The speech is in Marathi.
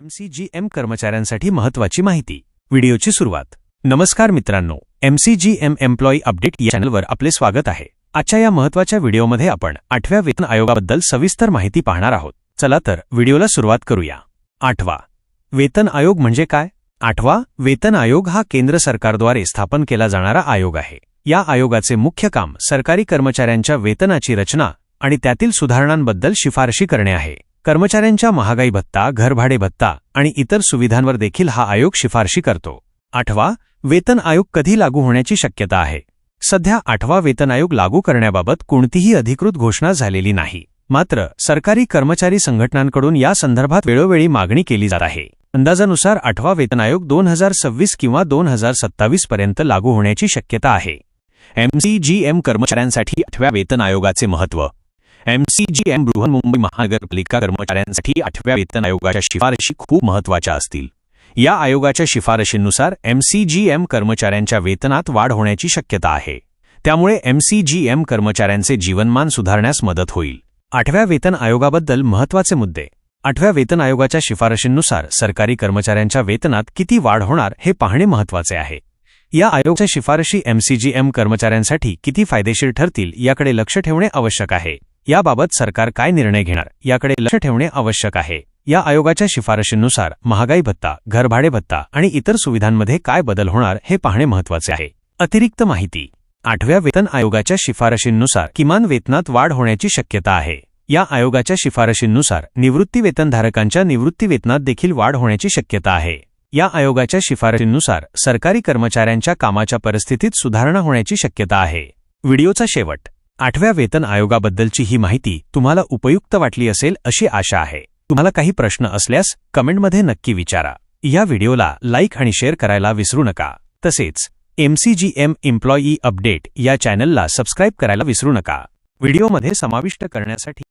एमसीजीएम कर्मचाऱ्यांसाठी महत्वाची माहिती. व्हिडिओची सुरुवात. नमस्कार मित्रांनो एमसीजीएम एम्प्लॉई अपडेट या चॅनलवर आपले स्वागत आहे. आजच्या या महत्त्वाच्या व्हिडिओमध्ये आपण आठव्या वेतन आयोगाबद्दल सविस्तर माहिती पाहणार आहोत. चला तर व्हिडिओला सुरुवात करूया. आठवा वेतन आयोग म्हणजे काय? आठवा वेतन आयोग हा केंद्र सरकारद्वारे स्थापन केला जाणारा आयोग आहे. या आयोगाचे मुख्य काम सरकारी कर्मचाऱ्यांच्या वेतनाची रचना आणि त्यातील सुधारणांबद्दल शिफारशी करणे आहे. कर्मचाऱ्यांच्या महागाई भत्ता घरभाडे भत्ता आणि इतर सुविधांवर देखील हा आयोग शिफारशी करतो. आठवा वेतन आयोग कधी लागू होण्याची शक्यता आहे? सध्या आठवा वेतन आयोग लागू करण्याबाबत कोणतीही अधिकृत घोषणा झालेली नाही. मात्र सरकारी कर्मचारी संघटनांकडून या संदर्भात वेळोवेळी मागणी केली जात आहे. अंदाजानुसार आठवा वेतन आयोग दोन हजार सव्वीस किंवा दोन हजार सत्तावीस पर्यंत लागू होण्याची शक्यता आहे. एमसीजीएम कर्मचाऱ्यांसाठी आठव्या वेतन आयोगाचे महत्त्व एमसीजीएम बृहन्मुंबई महानगरपालिका कर्मचाऱ्यांसाठी आठव्या वेतन आयोगाच्या शिफारशी खूप महत्त्वाच्या असतील. या आयोगाच्या शिफारशींनुसार एमसीजीएम कर्मचाऱ्यांच्या वेतनात वाढ होण्याची शक्यता आहे. त्यामुळे एमसीजीएम कर्मचाऱ्यांचे जीवनमान सुधारण्यास मदत होईल. आठव्या वेतन आयोगाबद्दल महत्त्वाचे मुद्दे. आठव्या वेतन आयोगाच्या शिफारशींनुसार सरकारी कर्मचाऱ्यांच्या वेतनात किती वाढ होणार हे पाहणे महत्त्वाचे आहे. या आयोगाच्या शिफारशी एमसीजीएम कर्मचाऱ्यांसाठी किती फायदेशीर ठरतील याकडे लक्ष ठेवणे आवश्यक आहे. याबाबत सरकार काय निर्णय घेणार? याकडे लक्ष ठेवणे आवश्यक आहे. या आयोगाच्या शिफारशींनुसार महागाई भत्ता घरभाडे भत्ता आणि इतर सुविधांमध्ये काय बदल होणार हे पाहणे महत्त्वाचे आहे. अतिरिक्त माहिती. आठव्या वेतन आयोगाच्या शिफारशींनुसार किमान वेतनात वाढ होण्याची शक्यता आहे. या आयोगाच्या शिफारशींनुसार निवृत्तीवेतनधारकांच्या निवृत्तीवेतनात देखील वाढ होण्याची शक्यता आहे. या आयोगाच्या शिफारशींनुसार सरकारी कर्मचाऱ्यांच्या कामाच्या परिस्थितीत सुधारणा होण्याची शक्यता आहे. व्हिडिओचा शेवट. आठव्या वेतन आयोगाबद्दलची ही माहिती तुम्हाला उपयुक्त वाटली असेल अशी आशा आहे. तुम्हाला काही प्रश्न असल्यास कमेंटमध्ये नक्की विचारा. या व्हिडिओला लाईक आणि शेअर करायला विसरू नका. तसेच एमसीजीएम एम्प्लॉई अपडेट या चॅनलला सबस्क्राईब करायला विसरू नका. व्हिडिओमध्ये समाविष्ट करण्यासाठी